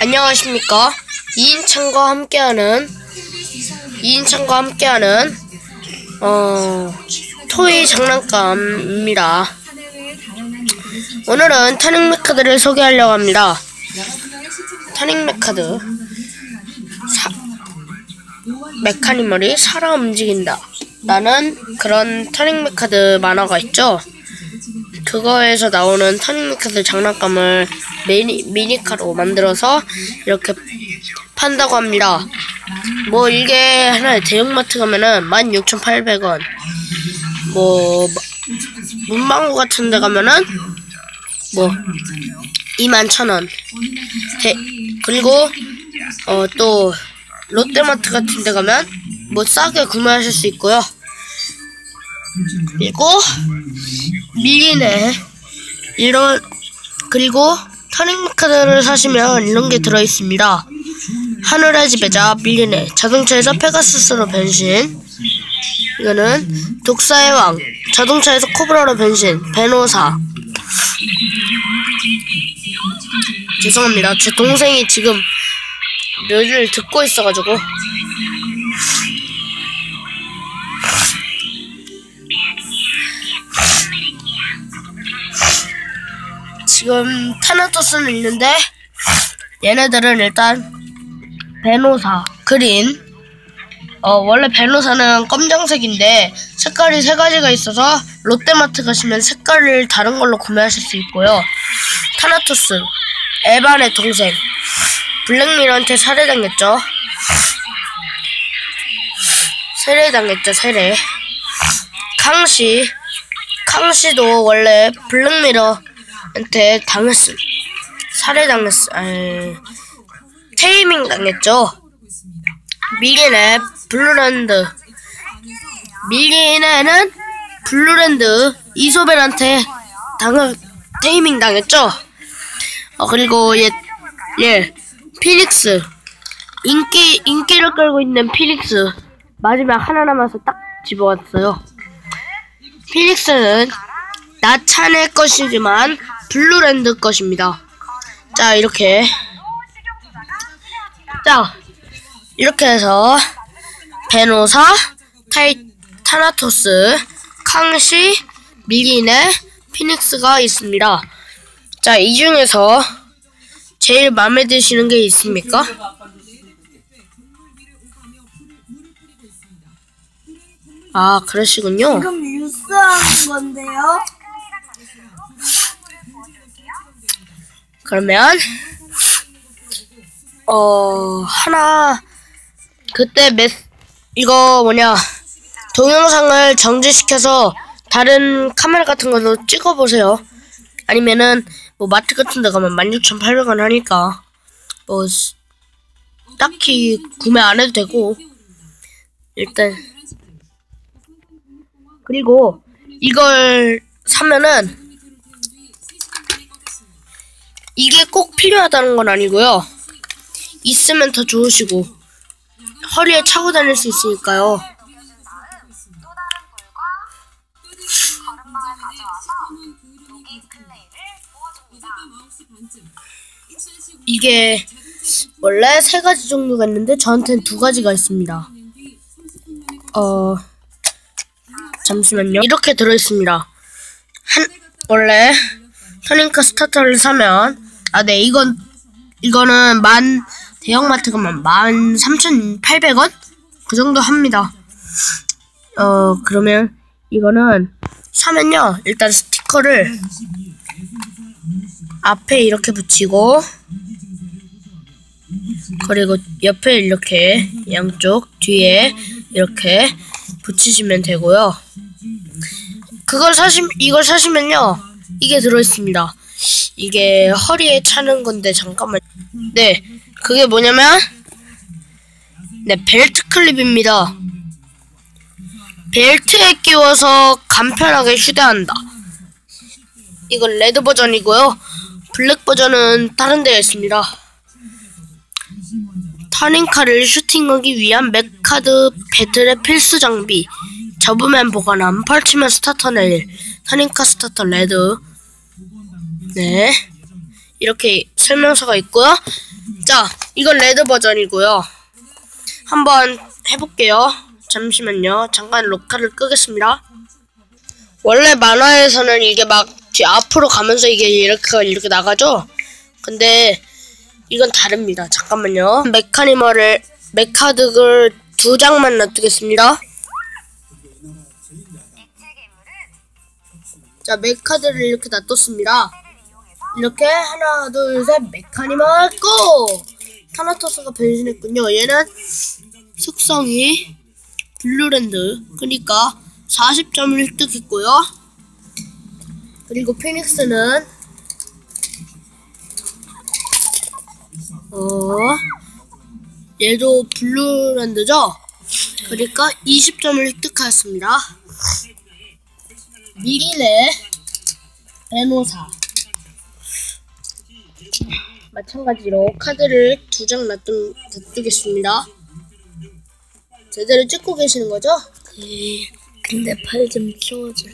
안녕하십니까. 이인창과 함께하는, 이인창과 함께하는, 어, 토이 장난감입니다. 오늘은 타닝 메카드를 소개하려고 합니다. 타닝 메카드. 사, 메카니멀이 살아 움직인다. 나는 그런 타닝 메카드 만화가 있죠? 그거에서 나오는 터닝 메카드 장난감을 미니, 미니카로 만들어서 이렇게 판다고 합니다. 뭐 이게 하나에 대형마트 가면은 16,800원 뭐 문방구 같은 데 가면은 뭐 21,000원 그리고 어 또 롯데마트 같은 데 가면 뭐 싸게 구매하실 수 있고요. 그리고 밀리네 이런 그리고 터닝 카드를 사시면 이런 게 들어 있습니다. 하늘의 지배자 밀리네 자동차에서 페가수스로 변신. 이거는 독사의 왕 자동차에서 코브라로 변신 베노사. 죄송합니다. 제 동생이 지금 묘를 듣고 있어가지고 지금 타나토스는 있는데 얘네들은 일단 베노사 그린. 어 원래 베노사는 검정색인데 색깔이 세 가지가 있어서 롯데마트 가시면 색깔을 다른 걸로 구매하실 수 있고요. 타나토스 에반의 동생. 블랙미러한테 살해당했죠. 세례당했죠 세례 캉시. 캉시도 원래 블랙미러 한테 당했음 살해당했어 에... 테이밍 당했죠. 미리네 블루랜드. 미리네는 블루랜드 이소벨한테 당 테이밍 당했죠. 어 그리고 얘, 얘 피닉스. 인기 인기를 끌고 있는 피닉스. 마지막 하나 남아서 딱 집어왔어요. 피닉스는 나찬의 것이지만 블루랜드 것입니다 자 이렇게 자 이렇게 해서 베노사, 타이, 타나토스, 캉시, 미리네, 피닉스가 있습니다. 자, 이 중에서 제일 마음에 드시는 게 있습니까? 아, 그러시군요. 지금 뉴스 하는 건데요. 그러면 어 하나 그때 메 이거 뭐냐 동영상을 정지시켜서 다른 카메라 같은 걸로 찍어보세요. 아니면은 뭐 마트 같은 데 가면 16,800원 하니까 뭐 딱히 구매 안 해도 되고 일단 그리고 이걸 사면은 이게 꼭 필요하다는 건 아니고요. 있으면 더 좋으시고 허리에 차고 다닐 수 있으니까요. 이게 원래 세 가지 종류가 있는데 저한테는 두 가지가 있습니다. 어 잠시만요. 이렇게 들어 있습니다. 한 원래 터닝카 스타터를 사면 아 네 이건 이거는 만 대형마트 가면 만 삼천팔백 원? 그 정도 합니다. 어 그러면 이거는 사면요 일단 스티커를 앞에 이렇게 붙이고 그리고 옆에 이렇게 양쪽 뒤에 이렇게 붙이시면 되고요. 그걸 사시 이걸 사시면요 이게 들어 있습니다. 이게 허리에 차는 건데 잠깐만 네 그게 뭐냐면 네 벨트 클립입니다. 벨트에 끼워서 간편하게 휴대한다. 이건 레드 버전이고요. 블랙 버전은 다른 데에 있습니다. 타닝카를 슈팅하기 위한 맥카드 배틀의 필수 장비 접으면 보관함 펼치면 스타터 내일 타닝카 스타터 레드 네 이렇게 설명서가 있고요 자, 이건 레드 버전이고요. 한번 해볼게요. 잠시만요. 잠깐 로카를 끄겠습니다. 원래 만화에서는 이게 막 뒤 앞으로 가면서 이게 이렇게 이렇게 나가죠. 근데 이건 다릅니다. 잠깐만요. 메카니멀을 메카득을 두 장만 놔두겠습니다. 자, 메카드를 이렇게 놔뒀습니다. 이렇게 하나, 둘, 셋, 메카니멀 고! 타나토스가 변신했군요. 얘는 속성이 블루랜드, 그러니까 40점을 획득했고요. 그리고 피닉스는 어 얘도 블루랜드죠? 그러니까 20점을 획득하였습니다. 미리네 베노사 마찬가지로 카드를 두장 놔두겠습니다. 제대로 찍고 계시는 거죠? 네. 근데 팔 좀 키워줘.